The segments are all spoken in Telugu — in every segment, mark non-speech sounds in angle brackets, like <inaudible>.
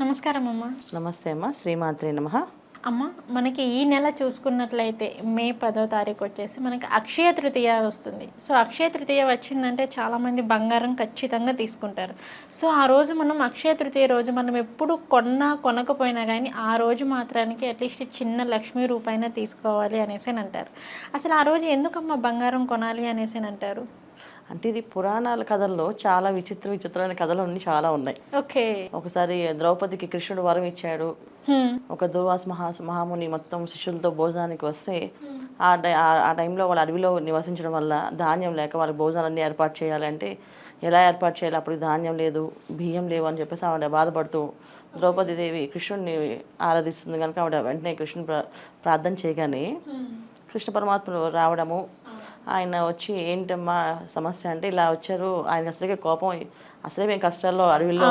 నమస్కారం అమ్మ. నమస్తే అమ్మ శ్రీమాత్రి నమ. అమ్మ మనకి ఈ నెల చూసుకున్నట్లయితే మే పదో తారీఖు వచ్చేసి మనకి అక్షయ తృతీయ వస్తుంది. సో అక్షయ తృతీయ వచ్చిందంటే చాలామంది బంగారం ఖచ్చితంగా తీసుకుంటారు. సో ఆ రోజు మనం అక్షయ తృతీయ రోజు మనం ఎప్పుడు కొన్నా కొనకపోయినా కానీ ఆ రోజు మాత్రానికి అట్లీస్ట్ చిన్న లక్ష్మీ రూపాయినా తీసుకోవాలి అనేసి అని అంటారు. అసలు ఆ రోజు ఎందుకమ్మా బంగారం కొనాలి అనేసి అని అంటారు? అంటే ఇది పురాణాల కథల్లో చాలా విచిత్ర విచిత్రమైన కథలు అన్ని చాలా ఉన్నాయి. ఓకే. ఒకసారి ద్రౌపదికి కృష్ణుడు వరం ఇచ్చాడు. ఒక దుర్వాస మహా మహాముని మొత్తం శిష్యులతో భోజనానికి వస్తే ఆ ఆ- టైంలో వాళ్ళ అడవిలో నివసించడం వల్ల ధాన్యం లేక వాళ్ళ భోజనాలన్నీ ఏర్పాటు చేయాలంటే ఎలా ఏర్పాటు చేయాలి? అప్పుడు ధాన్యం లేదు బియ్యం లేవు అని చెప్పేసి ఆవిడ బాధపడుతూ ద్రౌపది దేవి కృష్ణుడిని ఆరాధిస్తుంది కనుక ఆవిడ వెంటనే కృష్ణుని ప్రా- ప్రార్థన చేయగానే కృష్ణ పరమాత్మలు రావడము ఆయన వచ్చి ఏంటమ్మా సమస్య? అంటే ఇలా వచ్చారు. ఆయన అసలుకే కోపం. అసలే మేము కష్టాల్లో అడవిలో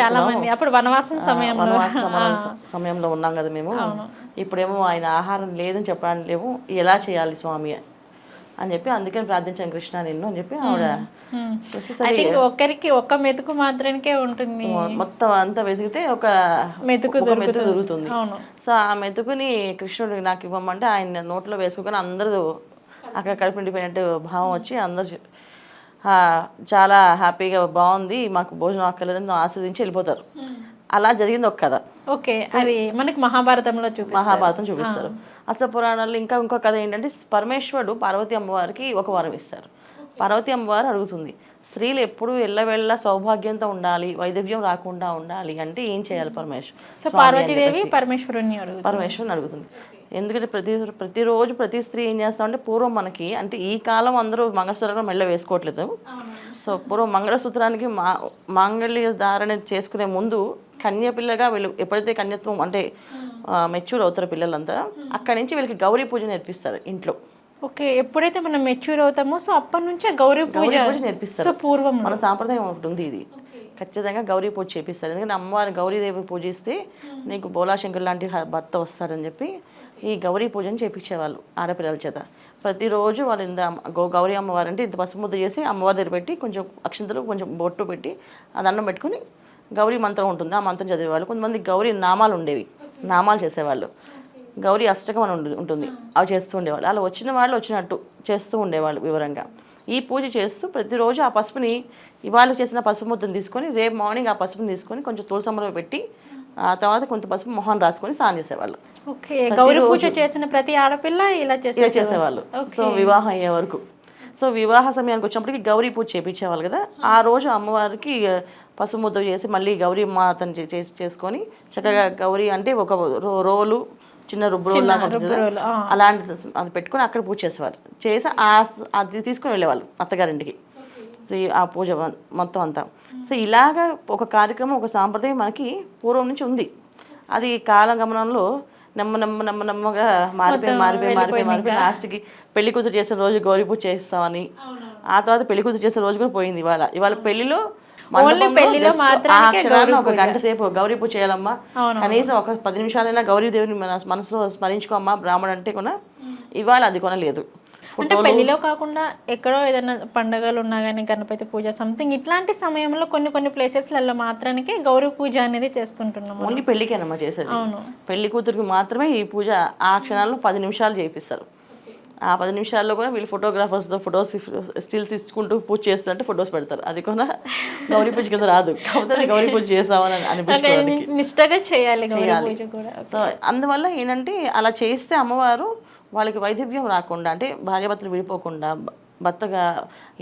చాలా మంది అప్పుడు వనవాసం సమయంలో. వనవాస సమయంలో ఉన్నాం కదా మేము. ఇప్పుడేమో ఆయన ఆహారం లేదని చెప్పడానికి లేవు. ఎలా చేయాలి స్వామి? అని చెప్పి అందుకని ప్రార్థించాను కృష్ణ నిన్ను అని చెప్పి ఆవిడ ఒక్కరికి ఒక్క మెతుకు మాత్రమే ఉంటుంది. మొత్తం అంతా వెతికితే ఒక మెతుకు మెతుకు దొరుకుతుంది. సో ఆ మెతుకుని కృష్ణుడు నాకు ఇవ్వమంటే ఆయన నోట్లో వేసుకొని అందరూ అక్కడ కడుపు నిండిపోయినట్టు భావం వచ్చి అందరూ చాలా హ్యాపీగా బాగుంది మాకు భోజనం అక్కర్లేదని ఆస్వాదించి వెళ్ళిపోతారు. అలా జరిగింది ఒక కథ. ఓకే అది మనకి మహాభారతంలో చూపి మహాభారతం చూపిస్తారు. అసలు పురాణాల్లో ఇంకా ఇంకో కథ ఏంటంటే పరమేశ్వరుడు పార్వతి అమ్మవారికి ఒక వరం ఇస్తారు. పార్వతి అమ్మవారు అడుగుతుంది స్త్రీలు ఎప్పుడు ఎల్లవెళ్ళ సౌభాగ్యంతో ఉండాలి వైదవ్యం రాకుండా ఉండాలి అంటే ఏం చేయాలి పరమేశ్వర్? సో పార్వతీదేవి పరమేశ్వరుని పరమేశ్వరుని అడుగుతుంది. ఎందుకంటే ప్రతి ప్రతిరోజు ప్రతి స్త్రీ ఏం చేస్తామంటే పూర్వం మనకి అంటే ఈ కాలం అందరూ మంగళసూత్రం మెళ్ళ వేసుకోవట్లేదు. సో పూర్వం మంగళసూత్రానికి మా మాంగళ్య ధారణ చేసుకునే ముందు కన్య పిల్లగా వీళ్ళు ఎప్పుడైతే కన్యత్వం అంటే మెచ్యూర్ అవుతారు పిల్లలంతా అక్కడి నుంచి వీళ్ళకి గౌరీ పూజ నేర్పిస్తారు ఇంట్లో. ఓకే ఎప్పుడైతే మనం మెచ్యూర్ అవుతామో సో అప్పటి నుంచే గౌరీ పూజ నేర్పిస్తారు. సో పూర్వం మన సాంప్రదాయం ఒకటి ఉంది ఇది. ఖచ్చితంగా గౌరీ పూజ చేపిస్తారు. ఎందుకంటే అమ్మవారి గౌరీదేవి పూజిస్తే నీకు బోలాశంకర్ లాంటి భర్త వస్తాడని చెప్పి ఈ గౌరీ పూజను చేపించేవాళ్ళు ఆడపిల్లల చేత. ప్రతిరోజు వాళ్ళు ఇంత గో గౌరీ అమ్మవారు అంటే ఇంత పసుపు ముద్ద చేసి అమ్మవారి దగ్గర పెట్టి కొంచెం అక్షంతలు కొంచెం బొట్టు పెట్టి ఆ దండం పెట్టుకుని గౌరీ మంత్రం ఉంటుంది. ఆ మంత్రం చదివేవాళ్ళు. కొంతమంది గౌరీ నామాలు ఉండేవి. నామాలు చేసేవాళ్ళు. గౌరీ అష్టకం అని ఉంటుంది. అవి చేస్తూ ఉండేవాళ్ళు. అలా వచ్చిన వాళ్ళు వచ్చినట్టు చేస్తూ ఉండేవాళ్ళు వివరంగా. ఈ పూజ చేస్తూ ప్రతిరోజు ఆ పసుపుని ఇవాళ చేసిన పసుపు ముద్దను తీసుకొని రేపు మార్నింగ్ ఆ పసుపుని తీసుకొని కొంచెం తులసమ్మలో పెట్టి ఆ తర్వాత కొంత పసుపు మొహం రాసుకొని స్నానం చేసేవాళ్ళు. ఓకే గౌరీ పూజ చేసిన ప్రతి ఆడపిల్ల ఇలా ఇలా చేసేవాళ్ళు. సో వివాహం అయ్యే వరకు. సో వివాహ సమయానికి వచ్చినప్పటికి గౌరీ పూజ చేపించేవాళ్ళు కదా. ఆ. రోజు అమ్మవారికి ఆ, పసుపు ముద్ద చేసి మళ్ళీ గౌరీ మాతను చేసి చేసుకొని చక్కగా గౌరీ అంటే ఒక రో- రోలు చిన్న ఆ. అలాంటి అది పెట్టుకొని అక్కడ పూజ చేసేవారు చేసి అది తీసుకొని వెళ్ళేవాళ్ళు అత్తగారింటికి. ఆ పూజ మొత్తం అంతా. సో ఇలాగా ఒక కార్యక్రమం ఒక సాంప్రదాయం మనకి పూర్వం నుంచి ఉంది. అది కాలగమనంలో నెమ్మ నెమ్మ నెమ్మ నెమ్మగా మారిపోయి మారిపోయి మారిపోయి మారిపోయి లాస్ట్కి పెళ్ళి కూతురు చేసిన రోజు గౌరీ పూజ చేస్తామని. ఆ తర్వాత పెళ్ళి కూతురు చేసిన రోజు కూడా పోయింది ఇవాళ. ఇవాళ పెళ్ళిలో ఒక గంట సేపు గౌరీ పూజ చేయాలమ్మా. కనీసం ఒక పది నిమిషాలైనా గౌరీ దేవుని మన మనసులో స్మరించుకోమ్మా బ్రాహ్మణ్ అంటే కొన ఇవాళ అది కొనలేదు. అంటే పెళ్ళిలో కాకుండా ఎక్కడో ఏదైనా పండగలు ఉన్నా కానీ గణపతి పూజ సంథింగ్ ఇట్లాంటి సమయంలో కొన్ని కొన్ని ప్లేసెస్లలో మాత్రానికి గౌరీ పూజ అనేది చేసుకుంటున్నాము ఓన్లీ పెళ్ళికేనమ్మా చేసేది. అవును. పెళ్ళి కూతురికి మాత్రమే ఈ పూజ ఆ క్షణాల్లో పది నిమిషాలు చేయిస్తారు ఆ పది నిమిషాల్లో కూడా వీళ్ళు ఫోటోగ్రాఫర్స్తో ఫొటోస్ స్టిల్స్ ఇచ్చుకుంటూ పూజ చేస్తుంటే ఫొటోస్ పెడతారు. అది కూడా గౌరీ పూజ కింద రాదు. కాకపోతే గౌరీ పూజ చేసామని అనిపించుకోవడానికి. ని- నిష్టగా చేయాలి సో అందువల్ల ఏంటంటే అలా చేస్తే అమ్మవారు వాళ్ళకి వైద్యభ్యం రాకుండా అంటే భార్యాభర్తలు విడిపోకుండా భర్తగా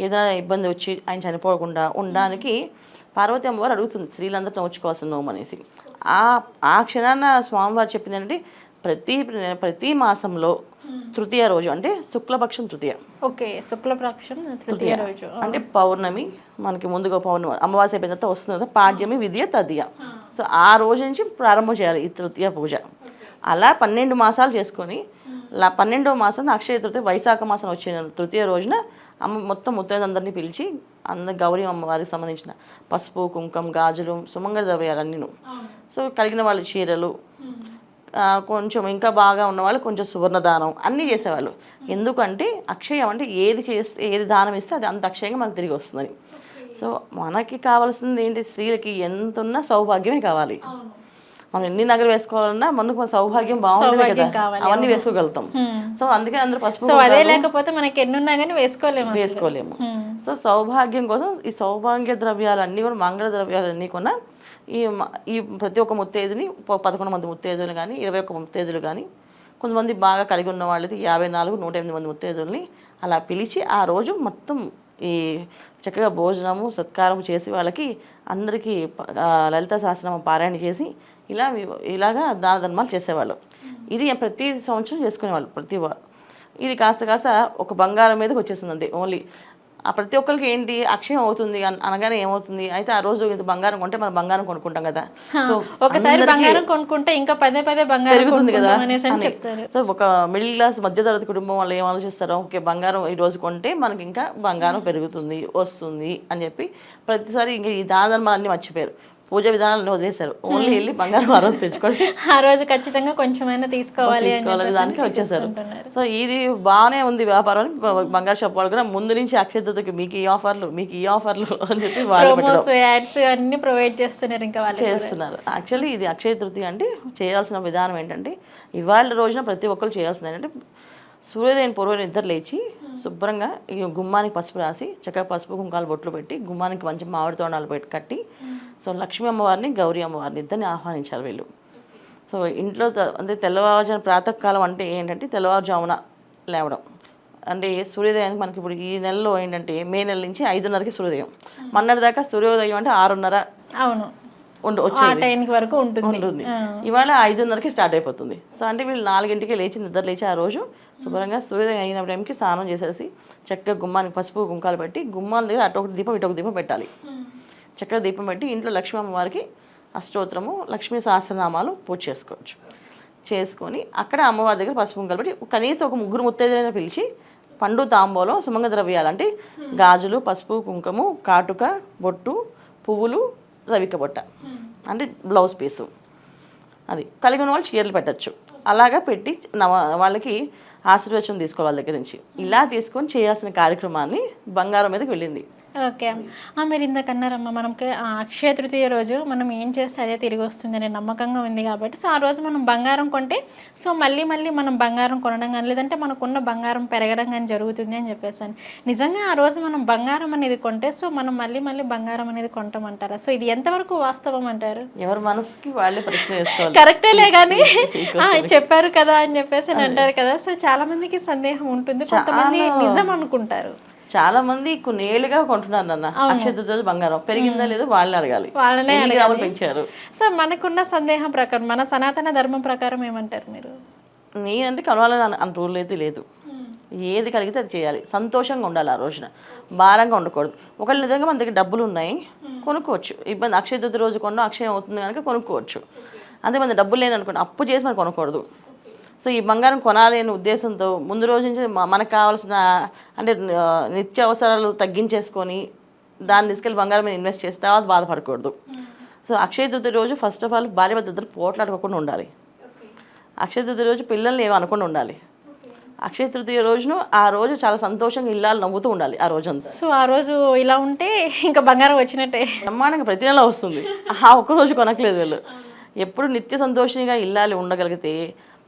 ఏదైనా ఇబ్బంది వచ్చి ఆయన చనిపోకుండా ఉండడానికి పార్వతి అమ్మవారు అడుగుతుంది స్త్రీలందరితో వచ్చుకోవాల్సిన నోము అనేసి. ఆ ఆ క్షణాన స్వామివారు చెప్పింది ఏంటంటే ప్రతి ప్రతి మాసంలో తృతీయ రోజు అంటే శుక్లపక్షం తృతీయ. ఓకే శుక్లపక్షం తృతీయ రోజు. అంటే పౌర్ణమి మనకి ముందుగా పౌర్ణమి అమావాస్య అయిపోయిన తర్వాత వస్తుంది కదా పాడ్యమి విద్య తదియ. సో ఆ రోజు నుంచి ప్రారంభం చేయాలి ఈ తృతీయ పూజ. అలా పన్నెండు మాసాలు చేసుకొని లా పన్నెండవ మాసం అక్షయ తృతీయ వైశాఖ మాసం వచ్చిన తృతీయ రోజున అమ్మ మొత్తం ముత్తైదందరినీ పిలిచి అందరు గౌరీ అమ్మవారికి సంబంధించిన పసుపు కుంకం గాజులు సుమంగళ ద్రవ్యాలన్నీను. సో కలిగిన వాళ్ళు చీరలు కొంచెం ఇంకా బాగా ఉన్న వాళ్ళు కొంచెం సువర్ణ దానం అన్నీ చేసేవాళ్ళు. ఎందుకంటే అక్షయం అంటే ఏది చేస్తే ఏది దానం ఇస్తే అది అంత అక్షయంగా మనకు తిరిగి వస్తుందని సో మనకి కావాల్సింది ఏంటి? స్త్రీలకి ఎంత ఉన్నా సౌభాగ్యమే కావాలి. మనం ఎన్ని నగలు వేసుకోవాలన్నా మనకు మన సౌభాగ్యం బాగుంటుంది కదా. అవన్నీ వేసుకోగలుగుతాం. సో అందుకే అందరూ పసుపు అదే లేకపోతే మనకి ఎన్ని ఉన్నా కానీ వేసుకోలేము. వేసుకోలేము. సో సౌభాగ్యం కోసం ఈ సౌభాగ్య ద్రవ్యాలు అన్నీ కూడా మంగళ ద్రవ్యాలు అన్నీ కూడా ఈ ఈ ప్రతి ఒక్క ముత్తేదుని ప- పదకొండు మంది ముత్తేదులు కానీ ఇరవై ఒక్క ముత్తేదులు కానీ కొంతమంది బాగా కలిగి ఉన్న వాళ్ళది యాభై నాలుగు నూట ఎనిమిది మంది ముత్తేదుల్ని అలా పిలిచి ఆ రోజు మొత్తం ఈ చక్కగా భోజనము సత్కారం చేసి వాళ్ళకి అందరికీ లలిత సహస్రనామ పారాయణ చేసి ఇలా ఇలాగా దాన ధర్మాలు చేసేవాళ్ళు ఇది ప్రతి సంవత్సరం చేసుకునేవాళ్ళు ప్రతి ఇది కాస్త కాస్త ఒక బంగారం మీదకి వచ్చేస్తుంది అంతే ఓన్లీ ప్రతి ఒక్కరికి ఏంటి? అక్షయం అవుతుంది అన్- అనగానే ఏమవుతుంది? అయితే ఆ రోజు ఇంత బంగారం కొంటే మనం బంగారం కొనుక్కుంటాం కదా. సో ఒకసారి బంగారం కొనుక్కుంటే ఇంకా పదే పదే బంగారం పెరుగుతుంది కదా సో ఒక మిడిల్ క్లాస్ మధ్యతరగతి కుటుంబం వాళ్ళు ఏం ఆలోచిస్తారో ఓకే బంగారం ఈ రోజు కొంటే మనకి ఇంకా బంగారం పెరుగుతుంది వస్తుంది అని చెప్పి ప్రతిసారి ఇంకా ఈ దాన ధర్మాలు అన్నీ మర్చిపోయారు. పూజ విధానాలను వదిలేశారు. ఓన్లీ వెళ్ళి బంగారం ఆ రోజు తెచ్చుకోండి <laughs> ఆ రోజు ఖచ్చితంగా కొంచెమైనా తీసుకోవాలి చెప్పేసి దానికి వచ్చేసారు. సో ఇది బాగానే ఉంది వ్యాపారం బంగారు షాప్ వాళ్ళు కూడా ముందు నుంచి అక్షయతకి మీకు ఈ ఆఫర్లు మీకు ఈ ఆఫర్లు <laughs> అని చెప్పి వాళ్ళు యాడ్స్ అన్ని ప్రొవైడ్ చేస్తున్నారు ఇంకా వాళ్ళు చేస్తున్నారు. యాక్చువల్లీ ఇది అక్షయ తృతీయ అంటే చేయాల్సిన విధానం ఏంటంటే ఇవాళ రోజున ప్రతి ఒక్కరు చేయాల్సింది ఏంటంటే సూర్యోదయం పూర్వం నిద్ర లేచి శుభ్రంగా ఈ గుమ్మానికి పసుపు రాసి చక్కగా పసుపు కుంకాలు బొట్లు పెట్టి గుమ్మానికి మంచి మామిడి తోరణాలు పెట్టి కట్టి సో లక్ష్మీ అమ్మవారిని గౌరీ అమ్మవారిని ఇద్దరిని ఆహ్వానించారు వీళ్ళు. సో ఇంట్లో అంటే తెల్లవారుజామున ప్రాతకాలం అంటే ఏంటంటే తెల్లవారుజామున లేవడం. అంటే సూర్యోదయానికి మనకి ఇప్పుడు ఈ నెలలో ఏంటంటే మే నెల నుంచి ఐదున్నరకి సూర్యోదయం. మొన్నటి దాకా సూర్యోదయం అంటే ఆరున్నర అవును. ఆ టైంకి వరకు ఉంటుంది. ఉంటుంది. ఇవాళ ఐదున్నరకి స్టార్ట్ అయిపోతుంది. సో అంటే వీళ్ళు నాలుగింటికి లేచి నిద్ర లేచి ఆ రోజు శుభ్రంగా సూర్యోదయం అయిన టైంకి స్నానం చేసేసి చక్కగా గుమ్మానికి పసుపు కుంకాలు పెట్టి గుమ్మాల దగ్గర అటు ఒకటి దీపం ఇటు ఒక దీపం పెట్టాలి. చక్కగా దీపం పెట్టి ఇంట్లో లక్ష్మీ అమ్మవారికి అష్టోత్తరము లక్ష్మీ సహస్రనామాలు పూజ చేసుకోవచ్చు. చేసుకొని అక్కడ అమ్మవారి దగ్గర పసుపు కుంకాలు పెట్టి కనీసం ఒక ముగ్గురు ముత్తైదులైనా పిలిచి పండు తాంబూలం సుమంగ ద్రవ్యాలు అంటే గాజులు పసుపు కుంకుమ కాటుక బొట్టు పువ్వులు రవిక బొట్ట అంటే బ్లౌజ్ పీసు. అది. కలిగి ఉన్న వాళ్ళు చీరలు పెట్టచ్చు. అలాగా పెట్టి నవ- వాళ్ళకి ఆశీర్వచనం తీసుకోవాలి దగ్గర నుంచి. ఇలా తీసుకొని చేయాల్సిన కార్యక్రమాన్ని బంగారం మీదకి వెళ్ళింది. ఓకే. ఆ, మీరు ఇందాక అన్నారమ్మా మనకి ఆ అక్షయ తృతీయ రోజు మనం ఏం చేస్తే అదే తిరిగి వస్తుంది అనే నమ్మకంగా ఉంది కాబట్టి సో ఆ రోజు మనం బంగారం కొంటే సో మళ్ళీ మళ్ళీ మనం బంగారం కొనడం కానీ లేదంటే మనకున్న బంగారం పెరగడం కానీ జరుగుతుంది అని చెప్పేసాను. నిజంగా ఆ రోజు మనం బంగారం అనేది కొంటే సో మనం మళ్ళీ మళ్ళీ బంగారం అనేది కొంటామంటారా? సో ఇది ఎంతవరకు వాస్తవం అంటారు? ఎవరి మనసుకి వాళ్ళే ప్రశ్న కరెక్టేలే కానీ <laughs> చెప్పారు కదా అని చెప్పేసి అని అంటారు కదా సో చాలా మందికి సందేహం ఉంటుంది కొంతమంది నిజం అనుకుంటారు. చాలా మంది కొన్ని ఏళ్ళుగా కొంటున్నారు నాన్న. రోజు బంగారం. పెరిగిందా లేదో వాళ్ళని అడగాలి. వాళ్ళనే గ్రాములు పెంచారు? సో మనకున్న సందేహం ప్రకారం మన సనాతన ధర్మం ప్రకారం ఏమంటారు మీరు? నేనంటే కలవాలని అంత రూల్ అయితే లేదు. ఏది కలిగితే అది చేయాలి. సంతోషంగా ఉండాలి ఆ రోజున. భారంగా ఉండకూడదు. ఒకళ్ళు నిజంగా మన దగ్గర డబ్బులు ఉన్నాయి కొనుక్కోవచ్చు. ఇబ్బంది అక్షయ తృతీయ రోజు కొన్నా అక్షయం అవుతుంది కనుక కొనుక్కోవచ్చు. అంతే మన డబ్బులు లేదనుకోండి అప్పు చేసి మనం కొనకూడదు. సో ఈ బంగారం కొనాలి అనే ఉద్దేశంతో ముందు రోజు నుంచి మనకు కావాల్సిన అంటే నిత్య అవసరాలు తగ్గించేసుకొని దాన్ని తీసుకెళ్ళి బంగారం మీద ఇన్వెస్ట్ చేస్తే తర్వాత బాధపడకూడదు. సో అక్షయ తృతీయ రోజు ఫస్ట్ ఆఫ్ ఆల్ భార్య భర్తలు పోట్లాడుకోకుండా ఉండాలి. అక్షయ తృతీయ రోజు పిల్లల్ని ఏమి అనుకుండా ఉండాలి. అక్షయ తృతీయ రోజును ఆ రోజు చాలా సంతోషంగా ఇల్లాలు నవ్వుతూ ఉండాలి ఆ రోజంతా. సో ఆ రోజు ఇలా ఉంటే ఇంకా బంగారం వచ్చినట్టే. బ్రహ్మాండంగా ప్రతి నెల వస్తుంది. ఆ ఒక్క రోజు వీళ్ళు. ఎప్పుడు నిత్య సంతోషంగా ఇల్లాలి ఉండగలిగితే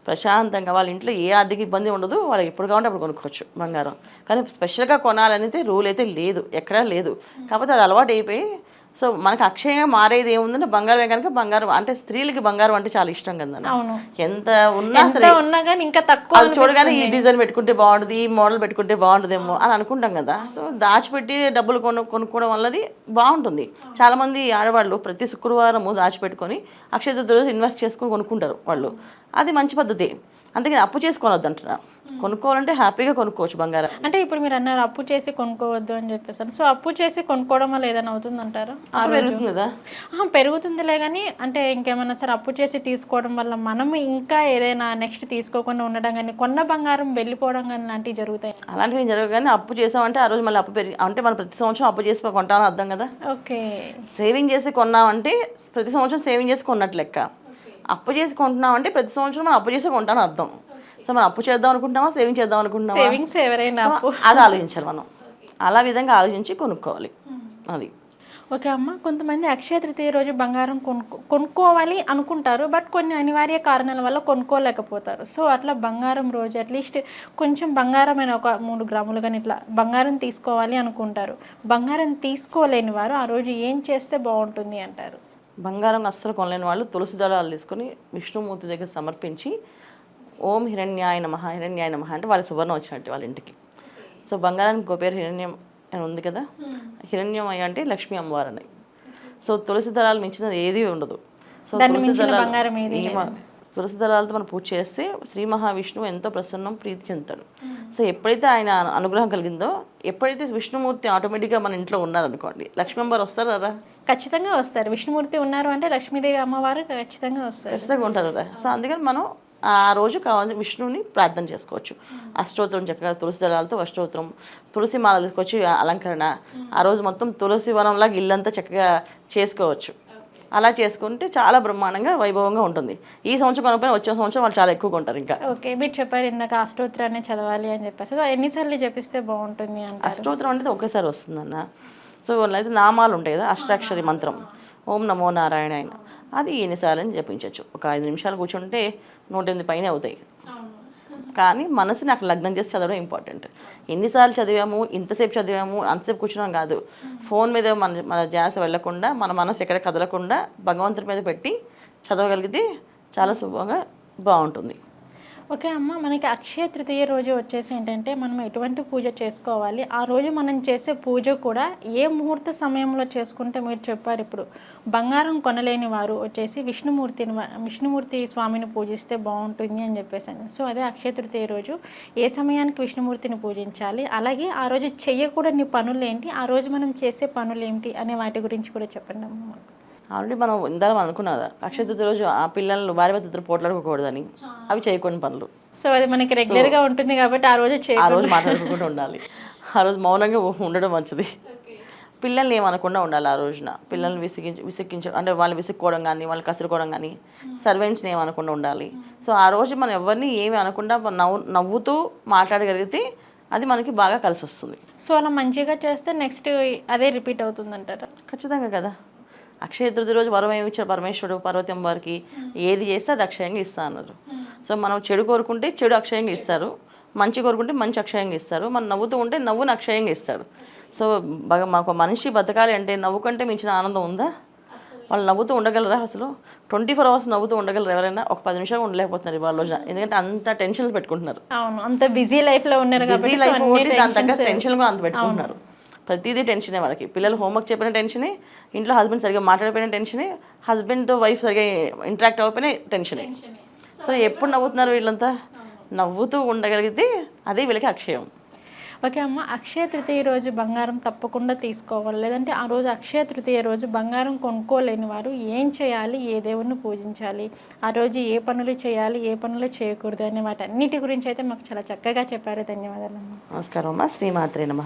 ప్రశాంతంగా వాళ్ళ ఇంట్లో ఏ ఆర్థిక ఇబ్బంది ఉండదు వాళ్ళకి ఎప్పుడు కావాలంటే అప్పుడు కొనుక్కోవచ్చు బంగారం. కానీ స్పెషల్గా కొనాలనేది రూల్ అయితే లేదు ఎక్కడా లేదు. కాకపోతే అది అలవాటు అయిపోయి సో మనకు అక్షయంగా మారేది ఏముందంటే బంగారమే కనుక బంగారం అంటే స్త్రీలకి బంగారం అంటే చాలా ఇష్టం కదా ఎంత ఉన్నా సరే ఉన్నా కానీ ఇంకా తక్కువ చూడగానే ఈ డిజైన్ పెట్టుకుంటే బాగుంటుంది ఈ మోడల్ పెట్టుకుంటే బాగుంటుందేమో అని అనుకుంటాం కదా. సో దాచిపెట్టి డబ్బులు కొను కొనుక్కోవడం వల్లది బాగుంటుంది. చాలా మంది ఆడవాళ్ళు ప్రతి శుక్రవారము దాచిపెట్టుకొని అక్షయ తృతీయ రోజు ఇన్వెస్ట్ చేసుకొని కొనుక్కుంటారు వాళ్ళు. అది మంచి పద్ధతి. అందుకని అప్పు చేసుకోవద్దు అంటున్నా. కొనుక్కోవాలంటే హ్యాపీగా కొనుక్కోవచ్చు బంగారం. అంటే ఇప్పుడు మీరు అన్నారు అప్పు చేసి కొనుక్కోవద్దు అని చెప్పేసాను సో అప్పు చేసి కొనుక్కోవడం వల్ల ఏదైనా అవుతుంది అంటారు అప్పుడు పెరుగుతుంది కదా. పెరుగుతుందిలే కానీ అంటే ఇంకేమన్నా సరే అప్పు చేసి తీసుకోవడం వల్ల మనం ఇంకా ఏదైనా నెక్స్ట్ తీసుకోకుండా ఉండడం కానీ కొన్న బంగారం వెళ్ళిపోవడం కానీ లాంటివి జరుగుతాయి? అలాంటివి జరగదు కానీ అప్పు చేసామంటే ఆ రోజు మళ్ళీ అప్పు పెరిగి అంటే మనం ప్రతి సంవత్సరం అప్పు చేసి కొంటామని అర్థం కదా. ఓకే. సేవింగ్ చేసి కొన్నామంటే ప్రతి సంవత్సరం సేవింగ్ చేసి కొన్నట్లు లెక్క. అప్పు చేసి కొంటున్నామంటే ప్రతి సంవత్సరం మనం అప్పు చేసి కొంటామని అర్థం. సో మనం అప్పు చేద్దాం అనుకుంటున్నామా సేవింగ్ చేద్దాం అనుకుంటున్నామా? సేవింగ్స్ ఎవరైనా అది ఆలోచించాలి మనం. అలా విధంగా ఆలోచించి కొనుక్కోవాలి. అది. ఓకే అమ్మ కొంతమంది అక్షయ తృతీయ రోజు బంగారం కొనుక్కో కొనుక్కోవాలి అనుకుంటారు బట్ కొన్ని అనివార్య కారణాల వల్ల కొనుక్కోలేకపోతారు. సో అట్లా బంగారం రోజు అట్లీస్ట్ కొంచెం బంగారమైన ఒక మూడు గ్రాములు కానీ ఇట్లా బంగారం తీసుకోవాలి అనుకుంటారు. బంగారం తీసుకోలేని వారు ఆ రోజు ఏం చేస్తే బాగుంటుంది అంటారు? బంగారం అస్సలు కొనలేని వాళ్ళు తులసి దళాలు తీసుకొని విష్ణుమూర్తి దగ్గర సమర్పించి ఓం హిరణ్యాయ నమ హిరణ్యాయ నమ అంటే వాళ్ళ సువర్ణ వచ్చినట్టు వాళ్ళ ఇంటికి. సో బంగారానికి గో పేరు హిరణ్యం అని ఉంది కదా? హిరణ్యమయ్య అంటే లక్ష్మీ అమ్మవారు అని. సో తులసి దళాలు మించినది ఏది ఉండదు. సో తులసి దళాలు- తులసి దళాలతో మనం పూజ చేస్తే శ్రీ మహావిష్ణువు ఎంతో ప్రసన్నం ప్రీతి చెందుతాడు. సో ఎప్పుడైతే ఆయన అను- అనుగ్రహం కలిగిందో ఎప్పుడైతే విష్ణుమూర్తి ఆటోమేటిక్గా మన ఇంట్లో ఉన్నారనుకోండి లక్ష్మీ అమ్మవారు వస్తారా ఖచ్చితంగా వస్తారు. విష్ణుమూర్తి ఉన్నారు అంటే లక్ష్మీదేవి అమ్మవారు ఖచ్చితంగా వస్తారు. ఖచ్చితంగా ఉంటారు కదా. సో అందుకని మనం ఆ రోజు కావాలి విష్ణువుని ప్రార్థన చేసుకోవచ్చు. అష్టోత్తరం చక్కగా తులసి దళాలతో అష్టోత్తరం తులసి మాల తీసుకొచ్చి అలంకరణ. ఆ రోజు మొత్తం తులసి వనంలాగా ఇల్లంతా చక్కగా చేసుకోవచ్చు. అలా చేసుకుంటే చాలా బ్రహ్మాండంగా వైభవంగా ఉంటుంది. ఈ సంవత్సరం కొనకపోయినా వచ్చే సంవత్సరం వాళ్ళు చాలా ఎక్కువగా ఉంటారు ఇంకా. ఓకే. మీరు చెప్పారు ఇందాక అష్టోత్తరాన్ని చదవాలి అని చెప్పేసి. ఎన్నిసార్లు జపిస్తే బాగుంటుంది అష్టోత్తరం అనేది ఒకేసారి వస్తుందన్న. సో అయితే నామాలు ఉంటాయి కదా అష్టాక్షరి మంత్రం. ఓం నమో నారాయణ అయిన అది ఎన్నిసార్లు అని జపించవచ్చు ఒక ఐదు నిమిషాలు కూర్చుంటే నూట ఎనిమిది పైన అవుతాయి. కానీ మనసుని అక్కడ లగ్నం చేసి చదవడం ఇంపార్టెంట్ ఎన్నిసార్లు చదివాము ఇంతసేపు చదివాము అంతసేపు కూర్చున్నాం కాదు. ఫోన్ మీద మన మన జాస వెళ్ళకుండా మన మనసు ఎక్కడ కదలకుండా భగవంతుడి మీద పెట్టి చదవగలిగితే చాలా శుభంగా బాగుంటుంది. ఓకే అమ్మ మనకి అక్షయ తృతీయ రోజు వచ్చేసి ఏంటంటే మనం ఎటువంటి పూజ చేసుకోవాలి? ఆ రోజు మనం చేసే పూజ కూడా ఏ ముహూర్త సమయంలో చేసుకుంటే మీరు చెప్పారు ఇప్పుడు? బంగారం కొనలేని వారు వచ్చేసి విష్ణుమూర్తిని విష్ణుమూర్తి స్వామిని పూజిస్తే బాగుంటుంది అని చెప్పేసాను సో అదే అక్షయ తృతీయ రోజు. ఏ సమయానికి విష్ణుమూర్తిని పూజించాలి? అలాగే ఆ రోజు చెయ్యకూడని పనులు ఏంటి? ఆ రోజు మనం చేసే పనులు ఏంటి? అనే వాటి గురించి కూడా చెప్పండి అమ్మ మాకు. ఆల్రెడీ మనం ఇందాక అనుకున్నదా అక్షయ తృతీయ రోజు ఆ పిల్లలు భార్య భర్తలు పోట్లాడుకోకూడదని. అవి చేయకూడని పనులు. సో అది మనకి రెగ్యులర్గా ఉంటుంది కాబట్టి ఆ రోజు ఆ రోజు మాట్లాడుకుంటూ ఉండాలి. ఆ రోజు మౌనంగా ఉండడం మంచిది. పిల్లల్ని ఏమనకుండా ఉండాలి ఆ రోజున. పిల్లల్ని విసిగించ విసిగించ అంటే వాళ్ళు విసుక్కోవడం కానీ వాళ్ళు కసురుకోవడం కానీ సర్వెంట్స్ని ఏమనకుండా ఉండాలి. సో ఆ రోజు మనం ఎవరిని ఏమి అనకుండా నవ్వు నవ్వుతూ మాట్లాడగలిగితే అది మనకి బాగా కలిసి వస్తుంది సో అలా మంచిగా చేస్తే నెక్స్ట్ అదే రిపీట్ అవుతుంది అంటారా ఖచ్చితంగా కదా. అక్షయ తృతీయ రోజు వరం ఏమి ఇచ్చారు పరమేశ్వరుడు పార్వతి వారికి ఏది చేస్తే అది అక్షయంగా ఇస్తా అన్నారు. సో మనం చెడు కోరుకుంటే చెడు అక్షయంగా ఇస్తారు. మంచి కోరుకుంటే మంచి అక్షయంగా ఇస్తారు. మనం నవ్వుతూ ఉంటే నవ్వుని అక్షయంగా ఇస్తాడు. సో బాగా మాకు మనిషి బతకాలి అంటే నవ్వు కంటే మించిన ఆనందం ఉందా? వాళ్ళు నవ్వుతూ ఉండగలరా అసలు? ట్వంటీ ఫోర్ అవర్స్ నవ్వుతూ ఉండగలరు ఎవరైనా? ఒక పది నిమిషాలు ఉండలేకపోతున్నారు ఇవాళ రోజున. ఎందుకంటే అంత టెన్షన్లు పెట్టుకుంటున్నారు. అవును. అంత బిజీ లైఫ్లో ఉన్నారు కాబట్టి బిజీ లైఫ్ దాని తగ్గ టెన్షన్ కూడా అంత పెట్టుకుంటున్నారు. ప్రతిదీ టెన్షనే వాళ్ళకి. పిల్లలు హోంవర్క్ చెప్పిన టెన్షనే ఇంట్లో హస్బెండ్ సరిగ్గా మాట్లాడిపోయిన టెన్షనే హస్బెండ్తో వైఫ్ సరిగ్గా ఇంటరాక్ట్ అవ్వకపోయినా టెన్షనే. సో ఎప్పుడు నవ్వుతున్నారు వీళ్ళంతా? నవ్వుతూ ఉండగలిగితే అదే వీళ్ళకి అక్షయం. ఓకే అమ్మ అక్షయ తృతీయ రోజు బంగారం తప్పకుండా తీసుకోవాలి. లేదంటే ఆ రోజు అక్షయ తృతీయ రోజు బంగారం కొనుక్కోలేని వారు ఏం చేయాలి? ఏ దేవుణ్ణి పూజించాలి? ఆ రోజు ఏ పనులు చేయాలి? ఏ పనులు చేయకూడదు అనే వాటన్నిటి గురించి అయితే మాకు చాలా చక్కగా చెప్పారు. ధన్యవాదాలు అమ్మ. నమస్కారం అమ్మా. శ్రీమాత్రే నమ.